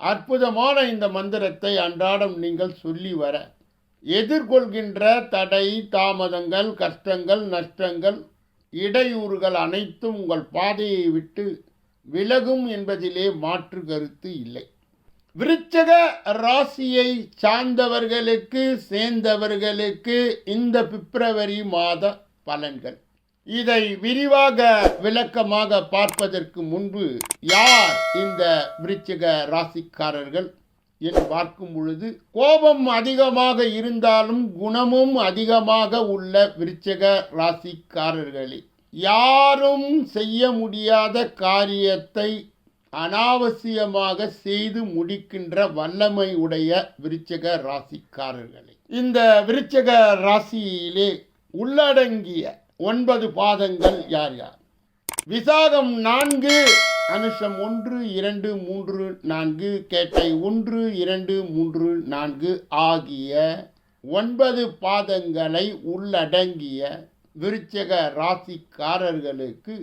அற்புதமான இந்த மந்திரத்தை அன்றாடம் நீங்கள் சொல்லி வர. எதிர்கொள்கின்ற தடை தாமதங்கள் கஷ்டங்கள் நஷ்டங்கள் இடையூறுகள் அனைத்தும் உங்கள் பாதையை விட்டு விலகும் என்பதிலே மாற்று கருத்து இல்லை. விருச்சக ராசியை சார்ந்தவர்களுக்கு சேர்ந்தவர்களுக்கு இந்த பிப்ரவரி மாத பலன்கள். இதை விரிவாக விளக்கமாக பார்ப்பதற்கு முன்பு யார் இந்த விருச்சிக ராசிக்காரர்கள் என்று பார்க்கும் பொழுது கோபம் அதிகமாக இருந்தாலும் குணமும் அதிகமாக உள்ள விருச்சிக ராசிக்காரர்களே யாரும் செய்ய முடியாத காரியத்தை அனாவசியமாக செய்து முடிக்கின்ற வல்லமை உடைய விருச்சிக ராசிக்காரர்களே. இந்த விருச்சிக ராசியிலே உள்ளடங்கிய ஒன்பது பாதங்கள் யார் யார்? விசாகம் நான்கு அனுஷம் ஒன்று இரண்டு மூன்று நான்கு கேட்டை ஒன்று இரண்டு மூன்று நான்கு ஆகிய ஒன்பது பாதங்களை உள்ளடங்கிய விருச்சக ராசிக்காரர்களுக்கு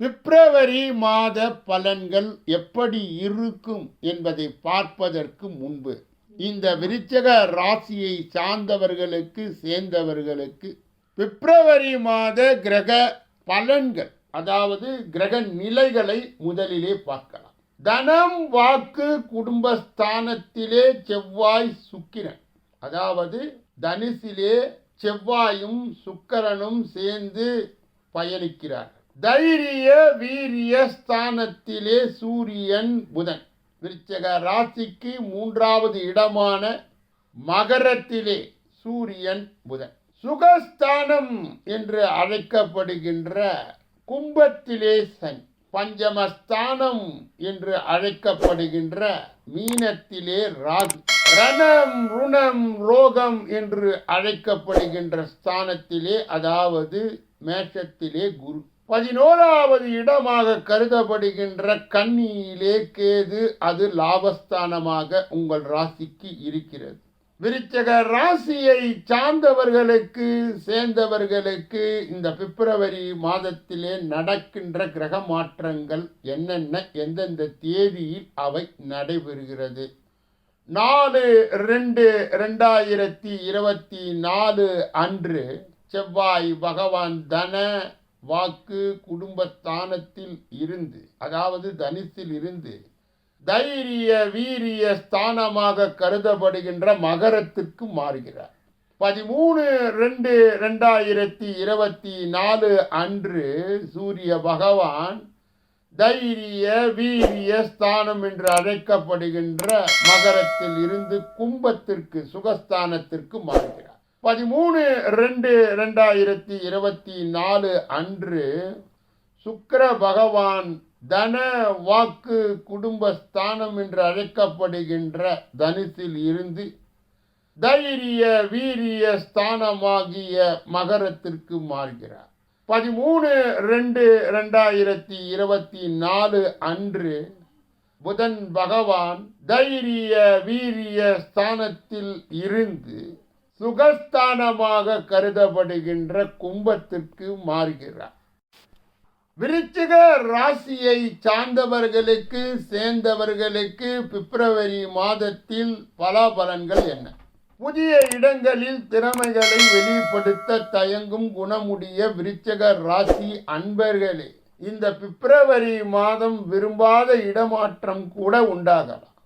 பிப்ரவரி மாத பலன்கள் எப்படி இருக்கும் என்பதை பார்ப்பதற்கு முன்பு இந்த விருச்சக ராசியை சார்ந்தவர்களுக்கு சேர்ந்தவர்களுக்கு பிப்ரவரி மாத கிரக பலன்கள் அதாவது கிரக நிலைகளை முதலிலே பார்க்கலாம். தனம் வாக்கு குடும்பஸ்தானத்திலே செவ்வாய் சுக்கிரன் அதாவது தனுசிலே செவ்வாயும் சுக்கரனும் சேர்ந்து பயணிக்கிறார்கள். தைரிய வீரிய ஸ்தானத்திலே சூரியன் புதன் விருச்சக ராசிக்கு மூன்றாவது இடமான மகரத்திலே சூரியன் புதன். சுகஸ்தானம் என்று அழைக்கப்படுகின்ற கும்பத்திலே சனி. பஞ்சமஸ்தானம் என்று அழைக்கப்படுகின்ற மீனத்திலே ராகு. ரணம் ருணம் ரோகம் என்று அழைக்கப்படுகின்ற ஸ்தானத்திலே அதாவது மேஷத்திலே குரு. பதினோராவது இடமாக கருதப்படுகின்ற கன்னியிலே கேது அது லாபஸ்தானமாக உங்கள் ராசிக்கு இருக்கிறது. விருச்சக ராசியை சார்ந்தவர்களுக்கு சேர்ந்தவர்களுக்கு இந்த பிப்ரவரி மாதத்திலே நடக்கின்ற கிரக மாற்றங்கள் என்னென்ன எந்தெந்த தேதியில் அவை நடைபெறுகிறது? நாலு ரெண்டு ரெண்டாயிரத்தி இருபத்தி நாலு அன்று செவ்வாய் பகவான் தன வாக்கு குடும்பஸ்தானத்தில் இருந்து அதாவது தனித்தில் இருந்து தைரிய வீரிய ஸ்தானமாக கருதப்படுகின்ற மகரத்திற்கு மாறுகிறார். பதிமூணு ரெண்டு ரெண்டாயிரத்தி இருபத்தி நாலு அன்று சூரிய பகவான் தைரிய வீரிய ஸ்தானம் என்று அழைக்கப்படுகின்ற மகரத்தில் இருந்து கும்பத்திற்கு சுகஸ்தானத்திற்கு மாறுகிறார். பதிமூணு ரெண்டு ரெண்டாயிரத்தி இருபத்தி நாலு அன்று சுக்கர பகவான் தன வாக்கு குடும்பஸ்தானம் என்று அழைக்கப்படுகின்ற தனுசில் இருந்து தைரிய வீரிய ஸ்தானமாகிய மகரத்திற்கு மாறுகிறார். பதிமூணு ரெண்டு ரெண்டாயிரத்தி இருபத்தி நாலு அன்று புதன் பகவான் தைரிய வீரிய ஸ்தானத்தில் இருந்து சுகஸ்தானமாக கருதப்படுகின்ற கும்பத்திற்கு மாறுகிறார். விருச்சிக ராசியை சார்ந்தவர்களுக்கு சேர்ந்தவர்களுக்கு பிப்ரவரி மாதத்தில் பலாபலன்கள் என்ன? புதிய இடங்களில் திறமைகளை வெளிப்படுத்த தயங்கும் குணமுடைய விருச்சக ராசி அன்பர்களே இந்த பிப்ரவரி மாதம் விரும்பாத இடமாற்றம் கூட உண்டாகலாம்.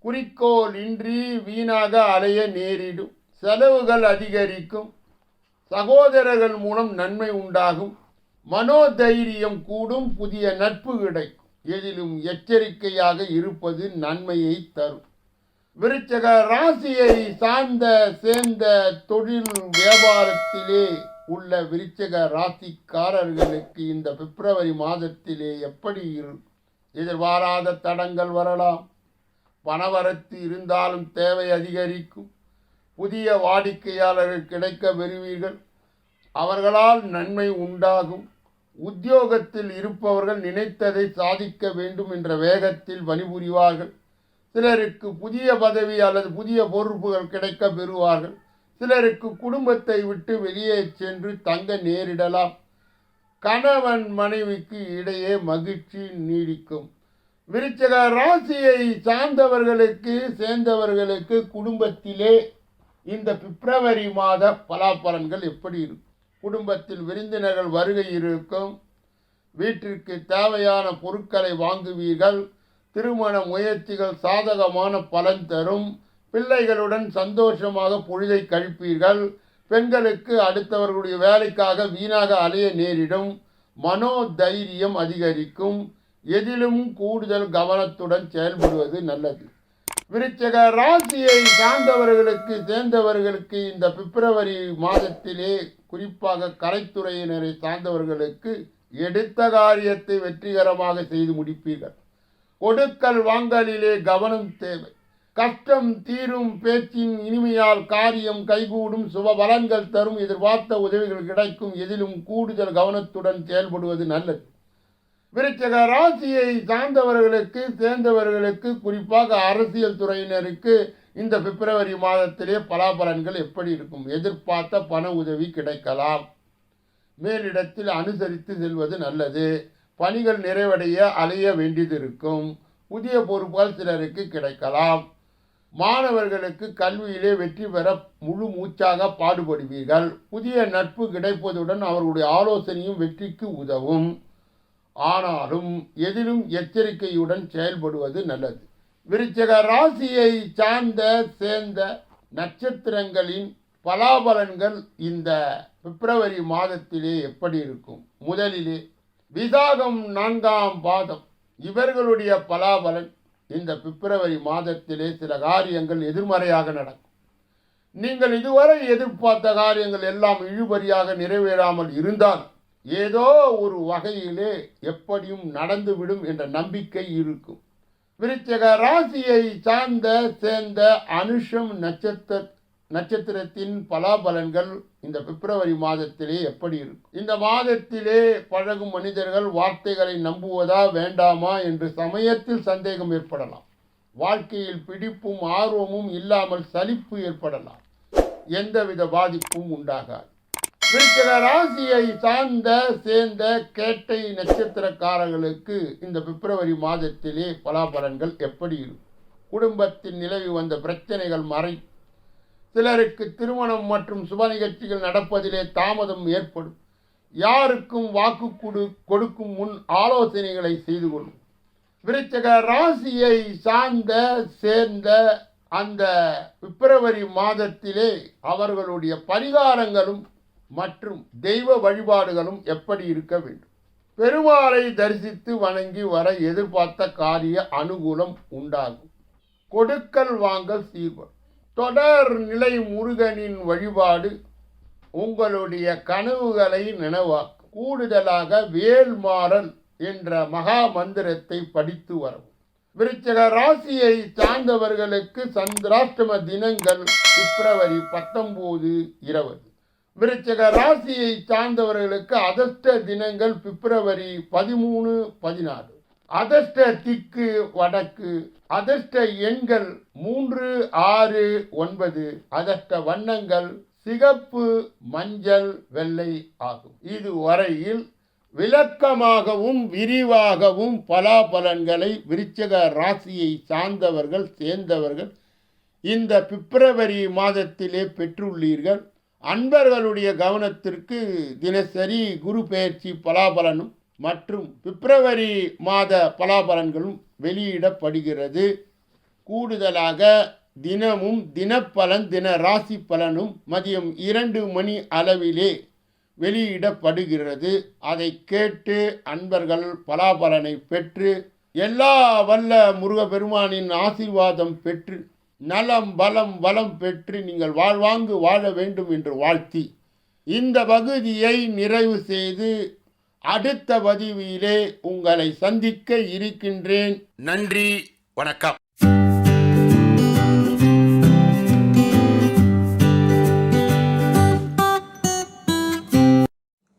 குறிக்கோள் இன்றி வீணாக அலைய நேரிடும் செலவுகள் அதிகரிக்கும் சகோதரர்கள் மூலம் நன்மை உண்டாகும் மனோதைரியம் கூடும் புதிய நட்பு கிடைக்கும். எதிலும் எச்சரிக்கையாக இருப்பது நன்மையை தரும். விருச்சக ராசியை சார்ந்த சேர்ந்த தொழில் வியாபாரத்திலே உள்ள விருச்சக ராசிக்காரர்களுக்கு இந்த பிப்ரவரி மாதத்திலே எப்படி இரு எதிர்பாராத தடங்கள் வரலாம். பணவரத்து இருந்தாலும் தேவை அதிகரிக்கும். புதிய வாடிக்கையாளர்கள் கிடைக்க பெறுவீர்கள் அவர்களால் நன்மை உண்டாகும். உத்தியோகத்தில் இருப்பவர்கள் நினைத்ததை சாதிக்க வேண்டும் என்ற வேகத்தில் பணிபுரிவார்கள். சிலருக்கு புதிய பதவி அல்லது புதிய பொறுப்புகள் கிடைக்க பெறுவார்கள். சிலருக்கு குடும்பத்தை விட்டு வெளியே சென்று தங்க நேரிடலாம். கணவன் மனைவிக்கு இடையே மகிழ்ச்சி நீடிக்கும். விருச்சக ராசியை சார்ந்தவர்களுக்கு சேர்ந்தவர்களுக்கு குடும்பத்திலே இந்த பிப்ரவரி மாத பலாபலன்கள் எப்படி இருக்கும்? குடும்பத்தில் விருந்தினர்கள் வருகை இருக்கும். வீட்டிற்கு தேவையான பொருட்களை வாங்குவீர்கள். திருமண முயற்சிகள் சாதகமான பலன் தரும். பிள்ளைகளுடன் சந்தோஷமாக பொழுதை கழிப்பீர்கள். பெண்களுக்கு அடுத்தவர்களுடைய வேலைக்காக வீணாக அலைய நேரிடும். மனோ தைரியம் அதிகரிக்கும். எதிலும் கூடுதல் கவனத்துடன் செயல்படுவது நல்லது. விருச்சக ராசியை சார்ந்தவர்களுக்கு சேர்ந்தவர்களுக்கு இந்த பிப்ரவரி மாதத்திலே குறிப்பாக கலைத்துறையினரை சார்ந்தவர்களுக்கு எடுத்த காரியத்தை வெற்றிகரமாக செய்து முடிப்பீர்கள். கொடுக்கல் வாங்கலிலே கவனம் தேவை. கஷ்டம் தீரும் பேச்சின் இனிமையால் காரியம் கைகூடும் சுப பலன்கள் தரும் எதிர்பார்த்த உதவிகள் கிடைக்கும். எதிலும் கூடுதல் கவனத்துடன் செயல்படுவது நல்லது. விருச்சக ராசியை சார்ந்தவர்களுக்கு சேர்ந்தவர்களுக்கு குறிப்பாக அரசியல் துறையினருக்கு இந்த பிப்ரவரி மாதத்திலே பலாபலன்கள் எப்படி இருக்கும்? எதிர்பார்த்த பண உதவி கிடைக்கலாம். மேலிடத்தில் அனுசரித்து செல்வது நல்லது. பணிகள் நிறைவடைய அலைய வேண்டியது இருக்கும். புதிய பொறுப்புகள் சிலருக்கு கிடைக்கலாம். மாணவர்களுக்கு கல்வியிலே வெற்றி பெற முழு மூச்சாக பாடுபடுவீர்கள். புதிய நட்பு கிடைப்பதுடன் அவர்களுடைய ஆலோசனையும் வெற்றிக்கு உதவும். ஆனாலும் எதிலும் எச்சரிக்கையுடன் செயல்படுவது நல்லது. விருச்சக ராசியை சார்ந்த சேர்ந்த நட்சத்திரங்களின் பலாபலன்கள் இந்த பிப்ரவரி மாதத்திலே எப்படி இருக்கும்? முதலிலே விசாகம் நான்காம் பாதம். இவர்களுடைய பலாபலன் இந்த பிப்ரவரி மாதத்திலே சில காரியங்கள் எதிர்மறையாக நடக்கும். நீங்கள் இதுவரை எதிர்பார்த்த காரியங்கள் எல்லாம் இழுபறியாக நிறைவேறாமல் இருந்தால் ஏதோ ஒரு வகையிலே எப்படியும் நடந்துவிடும் என்ற நம்பிக்கை இருக்கும். விருச்சக ராசியை சார்ந்த சேர்ந்த அனுஷம் நட்சத்திர நட்சத்திரத்தின் பலாபலன்கள் இந்த பிப்ரவரி மாதத்திலே எப்படி இருக்கும்? இந்த மாதத்திலே பழகும் மனிதர்கள் வார்த்தைகளை நம்புவதா வேண்டாமா என்று சமயத்தில் சந்தேகம் ஏற்படலாம். வாழ்க்கையில் பிடிப்பும் ஆர்வமும் இல்லாமல் சலிப்பு ஏற்படலாம். எந்தவித பாதிப்பும் உண்டாகாது. விருச்சிக ராசியை சார்ந்த சேர்ந்த கேட்டை நட்சத்திரக்காரர்களுக்கு இந்த பிப்ரவரி மாதத்திலே பலாபலன்கள் எப்படி இருக்கும்? குடும்பத்தில் நிலவி வந்த பிரச்சனைகள் மறை சிலருக்கு திருமணம் மற்றும் சுப நிகழ்ச்சிகள் நடப்பதிலே தாமதம் ஏற்படும். யாருக்கும் வாக்கு கொடு கொடுக்கும் முன் ஆலோசனைகளை செய்து கொள்ளும். விருச்சக ராசியை சார்ந்த சேர்ந்த அந்த பிப்ரவரி மாதத்திலே அவர்களுடைய பரிகாரங்களும் மற்றும் தெய்வ வழிபாடுகளும் எப்படி இருக்க வேண்டும்? பெருமாளை தரிசித்து வணங்கி வர எதிர்பார்த்த காரிய அனுகூலம் உண்டாகும். கொடுக்கல் வாங்கல் சீர்வரும். தொடர் நிலை முருகனின் வழிபாடு உங்களுடைய கனவுகளை நினைவாக்கும். கூடுதலாக வேல்மாறல் என்ற மகா மந்திரத்தை படித்து வரவும். விருச்சக ராசியை சார்ந்தவர்களுக்கு சந்திராஷ்டம தினங்கள் பிப்ரவரி பத்தொம்போது இருபது. விருச்சக ராசியை சார்ந்தவர்களுக்கு அதஷ்ட தினங்கள் பிப்ரவரி பதிமூணு பதினாறு. அதஷ்ட திக்கு வடக்கு. அதஷ்ட எண்கள் மூன்று ஆறு ஒன்பது. அதஷ்ட வண்ணங்கள் சிகப்பு மஞ்சள் வெள்ளை ஆகும். இதுவரையில் விளக்கமாகவும் விரிவாகவும் பலாபலன்களை விருச்சக ராசியை சார்ந்தவர்கள் சேர்ந்தவர்கள் இந்த பிப்ரவரி மாதத்திலே பெற்றுள்ளீர்கள். அன்பர்களுடைய கவனத்திற்கு தினசரி குரு பெயர்ச்சி பலாபலனும் மற்றும் பிப்ரவரி மாத பலாபலன்களும் வெளியிடப்படுகிறது. கூடுதலாக தினமும் தினப்பலன் தின ராசி பலனும் மதியம் இரண்டு மணி அளவிலே வெளியிடப்படுகிறது. அதை கேட்டு அன்பர்கள் பலாபலனை பெற்று எல்லா வல்ல முருகப்பெருமானின் ஆசீர்வாதம் பெற்று நலம் பலம் வளம் பெற்று நீங்கள் வாழ்வாங்கு வாழ வேண்டும் என்று வாழ்த்தி இந்த பகுதியை நிறைவு செய்து அடுத்த பதிவிலே உங்களை சந்திக்க இருக்கின்றேன். நன்றி வணக்கம்.